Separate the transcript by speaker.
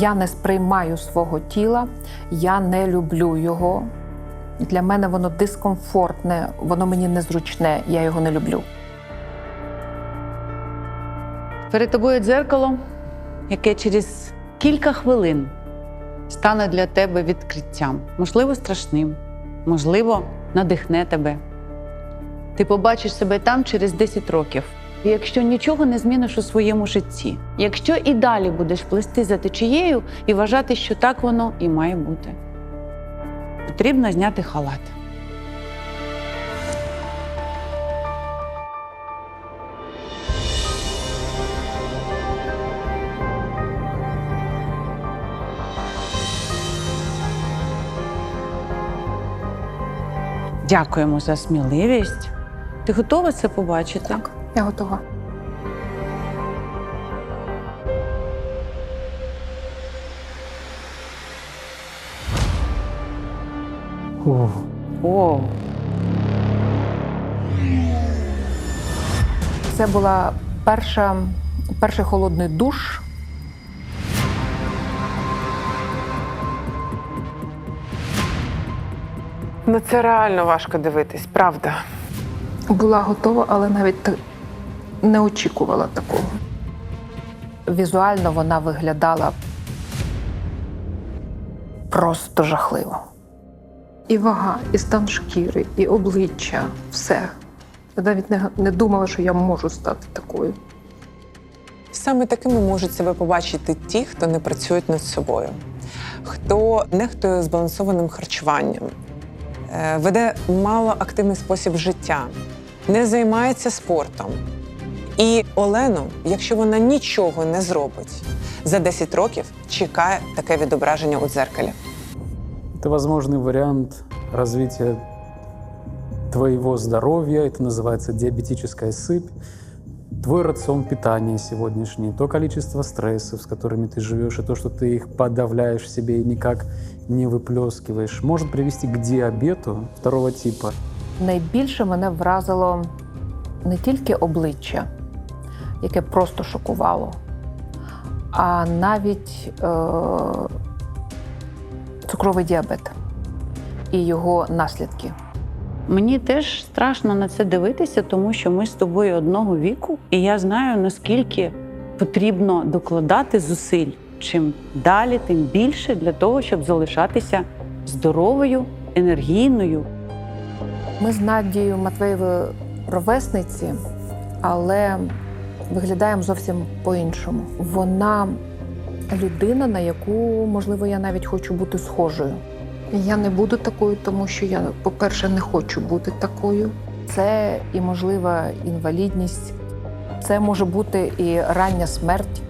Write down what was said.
Speaker 1: Я не сприймаю свого тіла, я не люблю його. Для мене воно дискомфортне, воно мені незручне, я його не люблю.
Speaker 2: Перед тобою дзеркало, яке через кілька хвилин стане для тебе відкриттям, можливо, страшним, можливо, надихне тебе. Ти побачиш себе там через 10 років. Якщо нічого не зміниш у своєму житті, якщо і далі будеш плести за течією і вважати, що так воно і має бути, потрібно зняти халат. Дякуємо за сміливість. Ти готова це побачити?
Speaker 1: Так, я готова.
Speaker 3: Ух,
Speaker 2: О,
Speaker 1: Це була перша, перший холодний душ.
Speaker 4: Ну це реально важко дивитись, правда.
Speaker 1: Була готова, але навіть не очікувала такого. Візуально вона виглядала просто жахливо. І вага, і стан шкіри, і обличчя все. Я навіть не, не думала, що я можу стати такою.
Speaker 4: Саме такими можуть себе побачити ті, хто не працюють над собою, хто нехтує збалансованим харчуванням, е, веде малоактивний спосіб життя, не займається спортом. І Олену, якщо вона нічого не зробить, за 10 років чекає таке відображення у дзеркалі.
Speaker 3: Это возможный вариант развития твоего здоровья. Это называется диабетическая сыпь. Твой рацион питания сегодняшний, то количество стрессов, с которыми ты живешь, и то, что ты их подавляешь в себе и никак не выплескиваешь, может привести к диабету второго типа.
Speaker 1: Найбільше мене вразило не тільки обличчя, яке просто шокувало, а навіть е- цукровий діабет і його наслідки.
Speaker 2: Мені теж страшно на це дивитися, тому що ми з тобою одного віку, і я знаю, наскільки потрібно докладати зусиль. Чим далі, тим більше для того, щоб залишатися здоровою, енергійною.
Speaker 1: Ми з Надією Матвеєвою ровесниці, але виглядаємо зовсім по-іншому. Вона людина, на яку, можливо, я навіть хочу бути схожою. Я не буду такою, тому що я, по-перше, не хочу бути такою. Це і можлива інвалідність, це може бути і рання смерть.